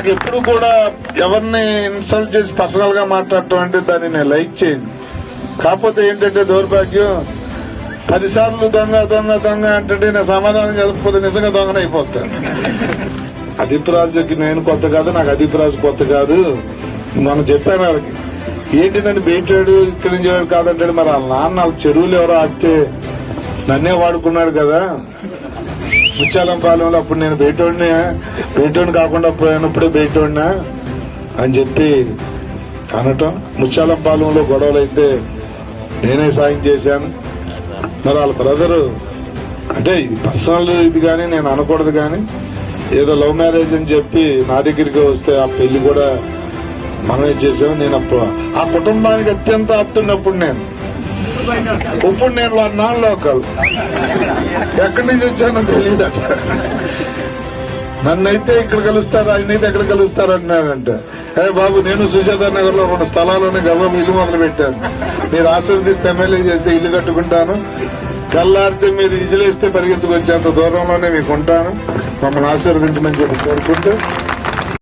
నాకు ఎప్పుడు కూడా ఎవరిని ఇన్సల్ట్ చేసి పర్సనల్గా మాట్లాడటం అంటే దాన్ని నేను లైక్ చేయను. కాకపోతే ఏంటంటే దౌర్భాగ్యం పదిసార్లు దొంగ దొంగ దొంగ అంటే నేను సమాధానం చదవకపోతే నిజంగా దొంగనైపోతాను అయిపోతాను. నేను కొత్త కాదు నాకు అదీప్ రాజు కొత్త కాదు. మనం చెప్పాను వాళ్ళకి ఏంటి నన్ను బేటాడు ఇక్కడి నుంచి వాడు కాదంటాడు? మరి వాళ్ళ నాన్న వాళ్ళ చెరువులు ఎవరో ఆడితే నన్నే వాడుకున్నాడు కదా. ముచ్చాలం పాలెంలో అప్పుడు నేను బయటోడిని బయటోడిని కాకుండా పోయినప్పుడే బయటోడినా అని చెప్పి అనటం. ముచ్చాలం పాలెంలో గొడవలు అయితే నేనే సాయం చేశాను. మరి వాళ్ళ బ్రదరు అంటే ఇది పర్సనల్ ఇది కానీ నేను అనకూడదు కానీ ఏదో లవ్ మ్యారేజ్ అని చెప్పి నా దగ్గరికి వస్తే ఆ పెళ్ళి కూడా మనమే చేసాము నేను అప్పుడు ఆ కుటుంబానికి అత్యంత ఆప్తున్నప్పుడు నేను. ఇప్పుడు నేను నాన్ లోకల్. ఎక్కడి నుంచి వచ్చానో తెలియదట నన్నైతే ఇక్కడ కలుస్తారు ఆయనైతే ఎక్కడ కలుస్తారు అన్నాడంట అరే బాబు నేను సుజాత నగర్లో రెండు స్థలాల్లోనే గర్వం ఇల్లు మొదలు పెట్టాను. మీరు ఆశీర్దిస్తే ఎమ్మెల్యే చేస్తే ఇల్లు కట్టుకుంటాను. కల్లారితే మీరు ఇజులేస్తే పరిగెత్తుకొచ్చేంత దూరంలోనే మీకు ఉంటాను మమ్మల్ని ఆశీర్వదించమని చెప్పి కోరుకుంటూ